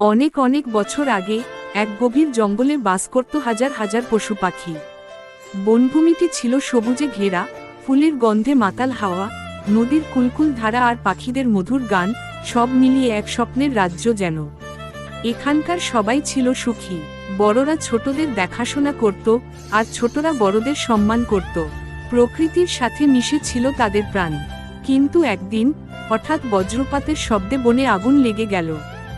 অনেক অনেক বছর আগে এক গভীর জঙ্গলে বাস করত হাজার হাজার পশু পাখি। বনভূমিটি ছিল সবুজে ঘেরা, ফুলের গন্ধে মাতাল হাওয়া, নদীর কুলকুল ধারা আর পাখিদের মধুর গান, সব মিলিয়ে এক স্বপ্নের রাজ্য যেন। এখানকার সবাই ছিল সুখী, বড়রা ছোটদের দেখাশোনা করত আর ছোটরা বড়দের সম্মান করত। প্রকৃতির সাথে মিশে ছিল তাদের প্রাণ। কিন্তু একদিন, হঠাৎ বজ্রপাতের শব্দে বনে আগুন লেগে গেল।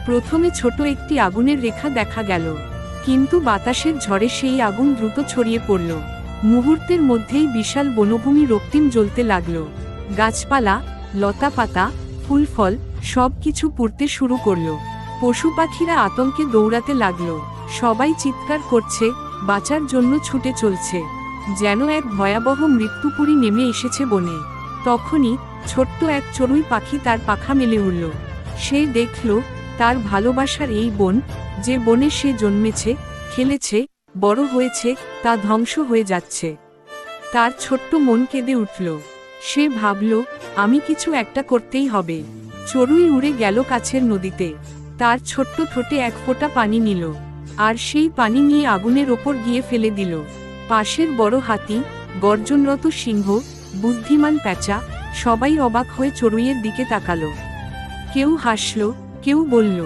প্রথমে ছোট একটি আগুনের রেখা দেখা গেল। কিন্তু বাতাসের ঝড়ে সেই আগুন দ্রুত ছড়িয়ে পড়ল। মুহূর্তের মধ্যেই বিশাল বনভূমি রক্তিম জ্বলতে লাগল। গাছপালা, লতাপাতা ফুল ফল সব কিছু পুড়তে শুরু করল। পশু পাখিরা আতঙ্কে দৌড়াতে লাগল। সবাই চিৎকার করছে, বাঁচার জন্য ছুটে চলছে। যেন এক ভয়াবহ মৃত্যুপুরী নেমে এসেছে বনে। তখনই ছোট্ট এক চড়ুই পাখি তার পাখা মেলে উঠল সে দেখল তার ভালোবাসার এই বন যে বনে সে জন্মেছে, খেলেছে, বড় হয়েছে, তা ধ্বংস হয়ে যাচ্ছে। তার ছোট্ট মন কেঁদে উঠল। সে ভাবল, আমি কিছু একটা করতেই হবে। চড়ুই উড়ে গেল কাছের নদীতে। তার ছোট্ট ঠোঁটে এক ফোঁটা পানি নিল আর সেই পানি নিয়ে আগুনের ওপর গিয়ে ফেলে দিল। পাশের বড় হাতি, গর্জনরত সিংহ, বুদ্ধিমান প্যাঁচা সবাই অবাক হয়ে চড়ুইয়ের দিকে তাকালো। কেউ হাসল কেউ বলল,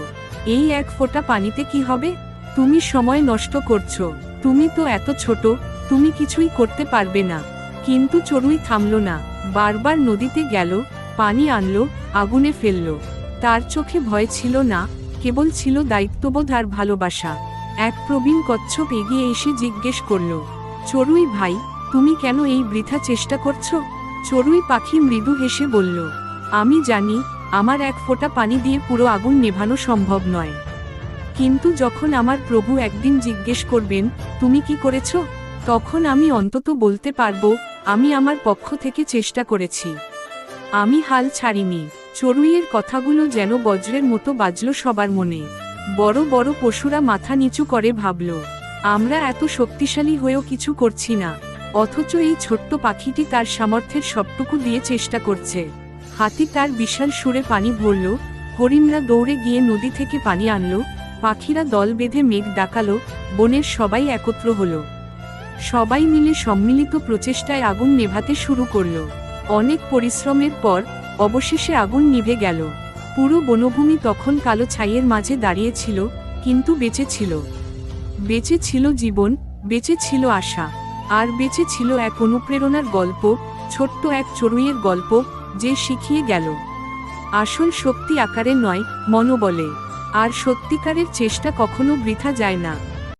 এই এক ফোঁটা পানিতে কি হবে? তুমি সময় নষ্ট করছ। তুমি তো এত ছোট, তুমি কিছুই করতে পারবে না। কিন্তু চড়ুই থামল না। বারবার নদীতে গেল, পানি আনলো, আগুনে ফেলল। তার চোখে ভয় ছিল না, কেবল ছিল দায়িত্ববোধ আর ভালোবাসা। এক প্রবীণ কচ্ছপ এগিয়ে এসে জিজ্ঞেস করল, চড়ুই ভাই, তুমি কেন এই বৃথা চেষ্টা করছ? চড়ুই পাখি মৃদু হেসে বলল, আমি জানি আমার এক ফোঁটা পানি দিয়ে পুরো আগুন নেভানো সম্ভব নয়। কিন্তু যখন আমার প্রভু একদিন জিজ্ঞেস করবেন, তুমি কি করেছ? তখন আমি অন্তত বলতে পারব, আমি আমার পক্ষ থেকে চেষ্টা করেছি। আমি হাল ছাড়িনি। চড়ুইয়ের কথাগুলো যেন বজ্রের মতো বাজল সবার মনে। বড় বড় পশুরা মাথা নিচু করে ভাবল, আমরা এত শক্তিশালী হয়েও কিছু করছি না। অথচ এই ছোট্ট পাখিটি তার সামর্থ্যের সবটুকু দিয়ে চেষ্টা করছে। হাতি তার বিশাল সুরে পানি ভরল, হরিণরা দৌড়ে গিয়ে নদী থেকে পানি আনল, পাখিরা দল বেঁধে মেঘ ডাকালো, বনের সবাই একত্র হলো। সবাই মিলে সম্মিলিত প্রচেষ্টায় আগুন নেভাতে শুরু করল। অনেক পরিশ্রমের পর, অবশেষে আগুন নিভে গেল। পুরো বনভূমি তখন কালো ছাইয়ের মাঝে দাঁড়িয়েছিল কিন্তু বেঁচে ছিল। বেঁচে ছিল জীবন, বেঁচে ছিল আশা, আর বেঁচে ছিল এক অনুপ্রেরণার গল্প, ছোট্ট এক চড়ুইয়ের গল্প যে শিখিয়ে গেল। আসল শক্তি আকারে নয়, মনোবলে। আর সত্যিকারের চেষ্টা কখনো বৃথা যায় না।